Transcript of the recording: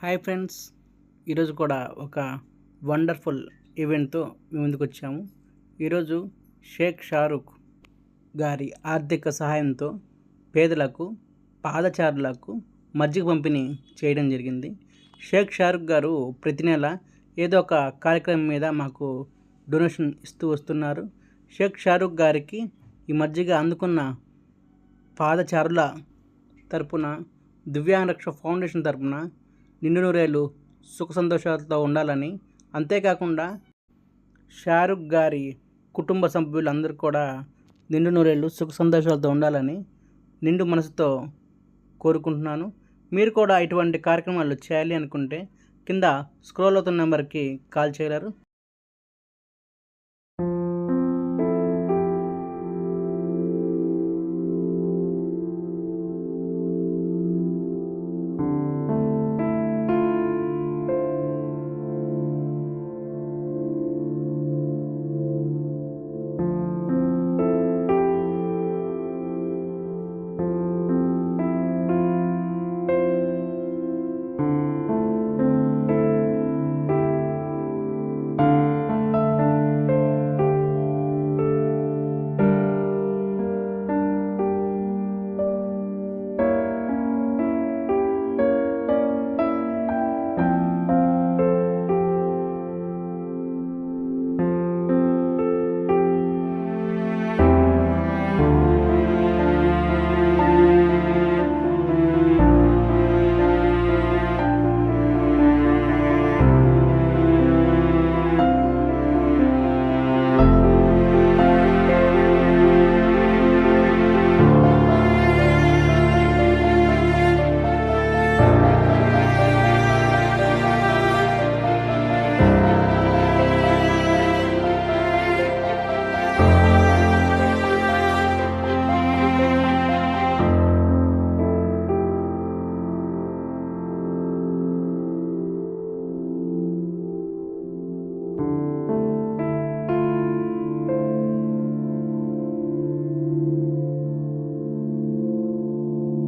Hi friends. ఈరోజు కూడా ఒక వండర్ఫుల్ ఈవెంట్తో మేము ముందుకు వచ్చాము. ఈరోజు షేక్ షారుఖ్ గారి ఆర్థిక సహాయంతో పేదలకు పాదచారులకు మజ్జిగ పంపిణీ చేయడం జరిగింది. షేక్ షారుఖ్ గారు ప్రతి నెల ఏదో ఒక కార్యక్రమం మీద మాకు డొనేషన్ ఇస్తూ వస్తున్నారు. షేక్ షారుఖ్ గారికి ఈ మజ్జిగ అందుకున్న పాదచారుల తరపున దివ్యాంగరక్ష ఫౌండేషన్ తరపున నిండు నూరేళ్ళు సుఖ సంతోషాలతో ఉండాలని. అంతేకాకుండా షారుఖ్ గారి కుటుంబ సభ్యులందరూ కూడా నిండు నూరేళ్ళు సుఖ సంతోషాలతో ఉండాలని నిండు మనసుతో కోరుకుంటున్నాను. మీరు కూడా ఇటువంటి కార్యక్రమాలు చేయాలి అనుకుంటే కింద స్క్రోల్ అవుతున్న నెంబర్కి కాల్ చేయగలరు.